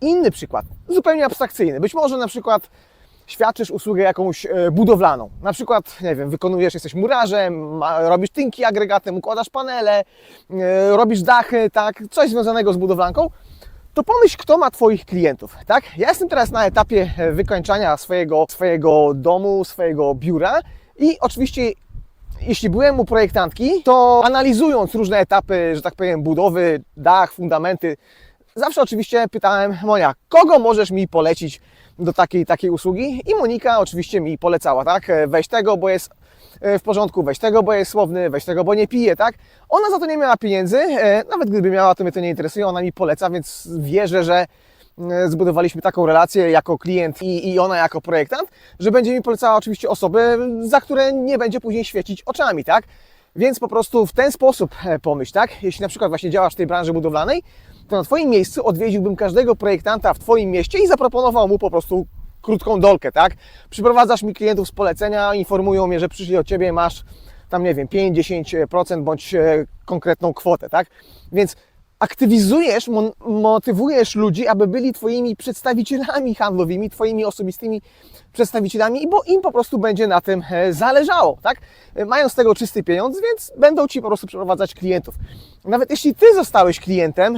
Inny przykład, zupełnie abstrakcyjny. Być może na przykład świadczysz usługę jakąś e, budowlaną. Na przykład, nie wiem, wykonujesz, jesteś murarzem, robisz tynki agregatem, układasz panele, e, robisz dachy, tak, coś związanego z budowlanką. To pomyśl, kto ma Twoich klientów, tak? Ja jestem teraz na etapie e, wykończania swojego, swojego domu, swojego biura i oczywiście jeśli byłem u projektantki, to analizując różne etapy, że tak powiem, budowy, dach, fundamenty, zawsze oczywiście pytałem Monia, kogo możesz mi polecić do takiej, takiej usługi? I Monika oczywiście mi polecała, tak? Weź tego, bo jest e, w porządku, weź tego, bo jest słowny, weź tego, bo nie pije, tak? Ona za to nie miała pieniędzy, e, nawet gdyby miała, to mnie to nie interesuje, ona mi poleca, więc wierzę, że e, zbudowaliśmy taką relację jako klient i, i ona jako projektant, że będzie mi polecała oczywiście osoby, za które nie będzie później świecić oczami, tak? Więc po prostu w ten sposób pomyśl, tak? Jeśli na przykład właśnie działasz w tej branży budowlanej, to na Twoim miejscu odwiedziłbym każdego projektanta w Twoim mieście i zaproponował mu po prostu krótką dolkę, tak? Przyprowadzasz mi klientów z polecenia, informują mnie, że przyszli od Ciebie, masz tam, nie wiem, 5-10% bądź e, konkretną kwotę, tak? Więc aktywizujesz, motywujesz ludzi, aby byli Twoimi przedstawicielami handlowymi, Twoimi osobistymi przedstawicielami, bo im po prostu będzie na tym e, zależało, tak? E, Mają z tego czysty pieniądz, więc będą Ci po prostu przeprowadzać klientów. Nawet jeśli Ty zostałeś klientem